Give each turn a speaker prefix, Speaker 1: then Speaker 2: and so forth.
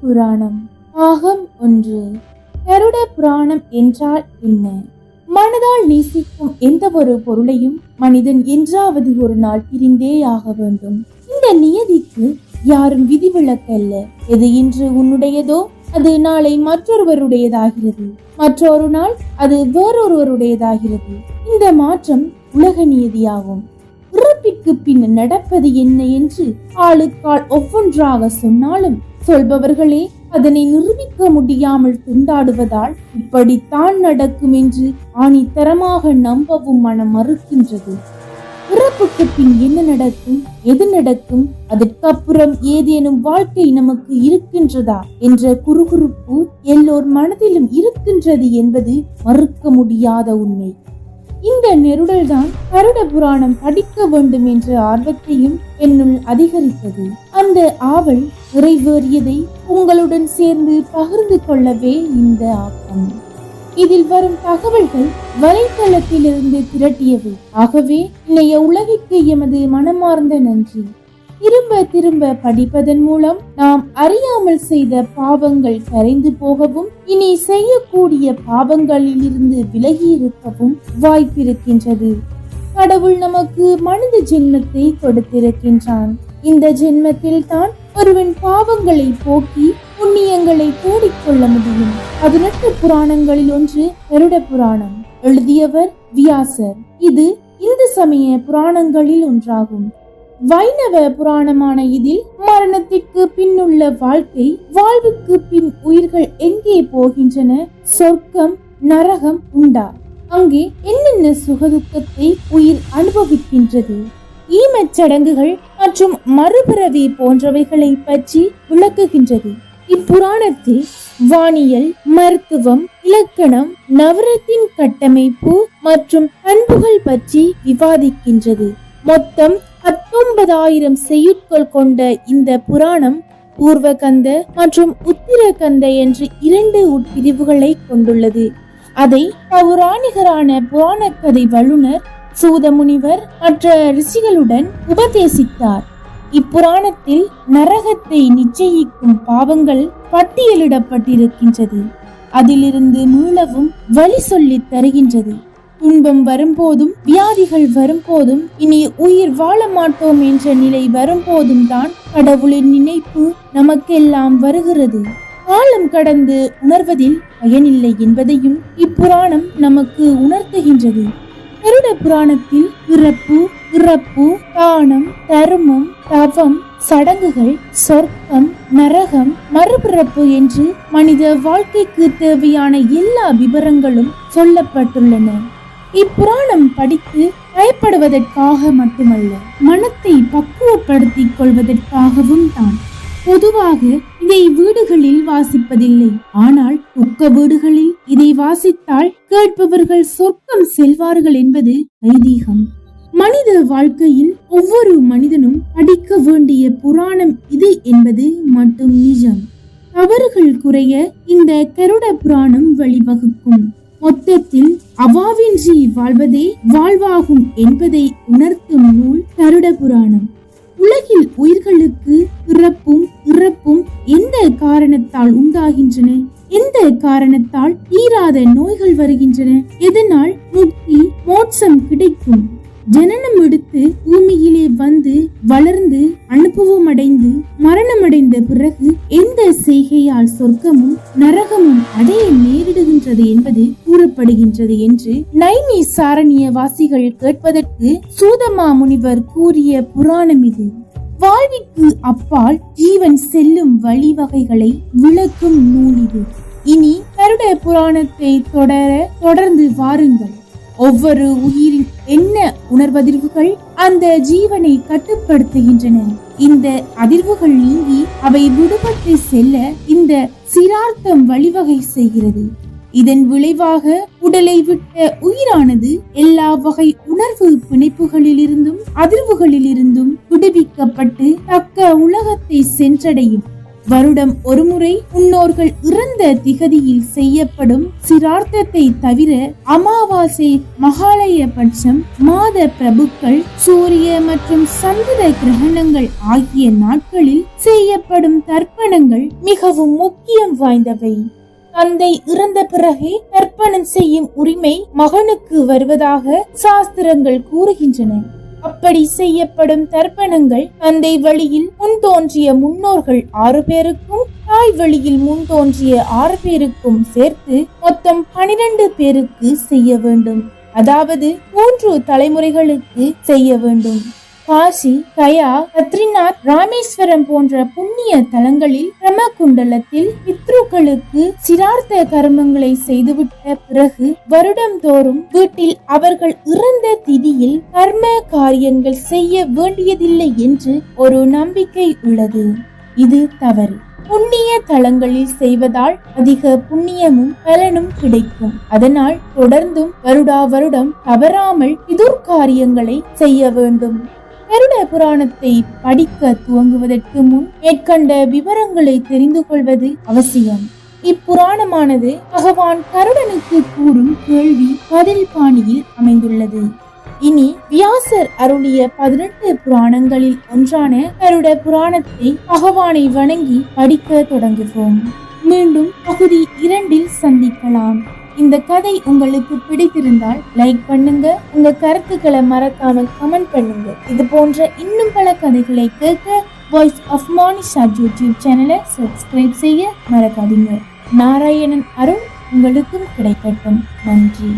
Speaker 1: புராணம். பாகம் ஒன்று. கருட புராணம் என்றால் என்ன? மனதால் நேசிக்கும் எந்த ஒரு பொருளையும் மனிதன் என்றாவது ஒரு நாள் பிரிந்தே ஆக வேண்டும். இந்த நியதிக்கு யாரும் விதிவிலக்கல்ல. எது இன்று உன்னுடையதோ அது நாளை மற்றொருவருடையதாகிறது. மற்றொரு நாள் அது வேறொருவருடையதாகிறது. இந்த மாற்றம் உலக நியதியாகும். பிறப்பிற்கு பின் நடப்பது என்ன என்று ஆளுக்கால் ஒவ்வொன்றாக சொன்னாலும் சொல்பவர்களே அதனை நிரூபிக்க முடியாமல் துண்டாடுவதால் இப்படித்தான் நடக்கும் என்று ஆணித்தரமாக நம்பவும் மனம் மறுக்கின்றது பிறப்புக்கு பின் என்ன நடக்கும் எது நடக்கும் அதற்கப்புறம் ஏதேனும் வாழ்க்கை நமக்கு இருக்கின்றதா என்ற குறுகுறுப்பு எல்லோர் மனதிலும் இருக்கின்றது என்பது மறுக்க முடியாத உண்மை. இந்த நெருடல்தான் கருட புராணம் படிக்க வேண்டும் என்ற ஆர்வத்தையும் என்னுள் அதிகரித்தது. அந்த ஆவல் நிறைவேறியதை உங்களுடன் சேர்ந்து பகிர்ந்து கொள்ளவே இந்த ஆக்கம். இதில் வரும் தகவல்கள் வலைத்தளத்திலிருந்து திரட்டியவை ஆகவே இன்றைய உலகிற்கு எமது மனமார்ந்த நன்றி. திரும்ப திரும்ப படிப்பதன் மூலம் நாம் அறியாமல் செய்த பாவங்கள் கரைந்து போகவும் இனி செய்யக்கூடிய பாவங்களிலிருந்து விலகி இருக்கவும் வாய்ப்பிருக்கின்றது. கடவுள் நமக்கு மனித ஜென்மத்தை கொடுத்திருக்கின்றான். இந்த ஜென்மத்தில் தான் ஒருவன் பாவங்களை போக்கி புண்ணியங்களை தேடிக்கொள்ள முடியும். பதினெட்டு புராணங்களில் ஒன்று கருட புராணம். எழுதியவர் வியாசர். இது இந்து சமய புராணங்களில் ஒன்றாகும். வைணவ புராணமான இதில் மரணத்திற்கு பின்னுள்ள வாழ்க்கை வாழ்வுக்கு பின் உயிர்கள் எங்கே போகின்றன சொர்க்கம் நரகம் உண்டா? அங்கே என்னென்ன சுகதுக்கத்தை உயிர் அனுபவிக்கின்றது? ஈமச் சடங்குகள் மற்றும் மறுபிறவி போன்றவைகளை பற்றி விளக்குகின்றது. இப்புராணத்தில் வானியல் மருத்துவம் இலக்கணம் நவரத்தின் கட்டமைப்பு மற்றும் பண்புகள் பற்றி விவாதிக்கின்றது. மொத்தம் பத்தொன்பதாயிரம் செய்யுட்கள் கொண்ட இந்த புராணம் பூர்வகந்த மற்றும் உத்திரகந்த என்று இரண்டு உட்பிரிவுகளை கொண்டுள்ளது. அதை பௌராணிகரான புராண கதை வல்லுனர் சூதமுனிவர் மற்ற ரிஷிகளுடன் உபதேசித்தார். இப்புராணத்தில் நரகத்தை நிச்சயிக்கும் பாவங்கள் பட்டியலிடப்பட்டிருக்கின்றது. அதிலிருந்து மீளவும் வழி சொல்லித் தருகின்றது. துன்பம் வரும்போதும் வியாதிகள் வரும்போதும் இனி உயிர் வாழ மாட்டோம் என்ற நிலை வரும்போதும் தான் கடவுளின் நினைப்பு நமக்கெல்லாம் வருகிறது. காலம் கடந்து உணர்வதில் பயனில்லை என்பதையும் இப்புராணம் நமக்கு உணர்த்துகின்றது. கருட புராணத்தில் பிறப்பு இறப்பு தானம் தர்மம் தவம் சடங்குகள் சொர்க்கம் நரகம் மறுபிறப்பு என்று மனித வாழ்க்கைக்கு தேவையான எல்லா விவரங்களும் சொல்லப்பட்டுள்ளன. இப்புராணம் படித்து பயப்படுவதற்காக மட்டுமல்ல மனத்தை பக்குவப்படுத்திக் கொள்வதற்காகவும் தான். பொதுவாக இதை வீடுகளில் வாசிப்பதில்லை. ஆனால் துக்க வீடுகளில் இதை வாசித்தால் கேட்பவர்கள் சொர்க்கம் செல்வார்கள் என்பது ஐதீகம். மனித வாழ்க்கையில் ஒவ்வொரு மனிதனும் படிக்க வேண்டிய புராணம் இது என்பது மட்டும் நிஜம். தவறுகள் குறைய இந்த கருட புராணம் வழிவகுக்கும். மொத்தத்தில் அவாவின்றி வாழ்வதே வாழ்வாகும் என்பதை உணர்த்தும் நூல் கருட புராணம். உலகில் உயிர்களுக்கு காரணத்தால் உண்டாகின்றன. எந்த காரணத்தால் தீராத நோய்கள் வருகின்றன? எதனால் முக்தி மோட்சம் கிடைக்கும்? ஜனனம் எடுத்து பூமியிலே வந்து வளர்ந்து அனுபவம் அடைந்து மரணமடைந்த பிறகு எந்த செய்கையால் சொர்க்கமும் நரகமும் அடைய நேரிடுகின்றது என்பது கூறப்படுகின்றது என்று நைனி சாரணிய வாசிகள் கேட்பதற்கு சூதமா முனிவர் கூறிய புராணம் இது. வாழ்விற்கு அப்பால் ஜீவன் செல்லும் வழிவகைகளை விளக்கும் நூல் இது இனி கருட புராணத்தை தொடர தொடர்ந்து வாருங்கள். ஒவ்வொரு உயிரின் என்ன உணர்வதிர்வுகள் அந்த ஜீவனை கட்டுப்படுத்துகின்றன. இந்த அதிர்வுகள் நீங்கி அவை விடுபட்டு செல்ல இந்த சிரார்த்தம் வழிவகை செய்கிறது. இதன் விளைவாக உடலை விட்ட உயிரானது எல்லா வகை உணர்வு பிணைப்புகளிலிருந்தும் அதிர்வுகளிலிருந்தும் விடுவிக்கப்பட்டு தக்க உலகத்தை சென்றடையும். வருடம் ஒருமுறை முன்னோர்கள் இறந்த திகதியில் செய்யப்படும் சிரார்த்தத்தை தவிர அமாவாசை மகாலய பட்சம் மாத பிரபுக்கள் சூரிய மற்றும் சந்திர கிரகணங்கள் ஆகிய நாட்களில் செய்யப்படும் தர்ப்பணங்கள் மிகவும் முக்கியம் வாய்ந்தவை. தந்தை இறந்த பிறகே தர்ப்பணம் செய்யும் உரிமை மகனுக்கு வருவதாக சாஸ்திரங்கள் கூறுகின்றன. அப்படி செய்யப்படும் தர்ப்பணங்கள் தந்தை வழியில் முன் தோன்றிய முன்னோர்கள் ஆறு பேருக்கும் தாய் வழியில் முன் தோன்றிய ஆறு பேருக்கும் சேர்த்து மொத்தம் பனிரெண்டு பேருக்கு செய்ய வேண்டும். அதாவது மூன்று தலைமுறைகளுக்கு செய்ய வேண்டும். காசி கயா பத்ரிநாத் ராமேஸ்வரம் போன்ற புண்ணிய தலங்களில் பிரம்மகுண்டலத்தில் பித்ருக்களுக்கு சிரார்த்த கர்மங்களை செய்துவிட்ட பிறகு வருடந்தோறும் வீட்டில் அவர்கள் இறந்த திதியில் கர்ம காரியங்கள் செய்ய வேண்டியதில்லை என்று ஒரு நம்பிக்கை உள்ளது. இது தவறு. புண்ணிய தலங்களில் செய்வதால் அதிக புண்ணியமும் பலனும் கிடைக்கும். அதனால் தொடர்ந்தும் வருடா வருடம் தவறாமல் பிதுர்காரியங்களை செய்ய வேண்டும். கருட புராணத்தை படிக்க துவங்குவதற்கு முன் மேற்கண்ட விவரங்களை தெரிந்து கொள்வது அவசியம். இப்புராணமானது பகவான் கருடனுக்கு கூறும் கேள்வி பதில் பாணியில் அமைந்துள்ளது. இனி வியாசர் அருளிய பதினெட்டு புராணங்களில் ஒன்றான கருட புராணத்தை பகவானை வணங்கி படிக்க தொடங்குவோம். மீண்டும் பகுதி இரண்டில் சந்திக்கலாம். இந்த கதை உங்களுக்கு பிடித்திருந்தால் லைக் பண்ணுங்க. உங்க கருத்துக்களை மறக்காம கமெண்ட் பண்ணுங்க. இது போன்ற இன்னும் பல கதைகளை கேட்க வாய்ஸ் ஆஃப் மானிஷா யூடியூப் சேனலை சப்ஸ்கிரைப் செய்ய மறக்காதீங்க. நாராயணன் அருள் உங்களுக்கும் கிடைக்கட்டும். நன்றி.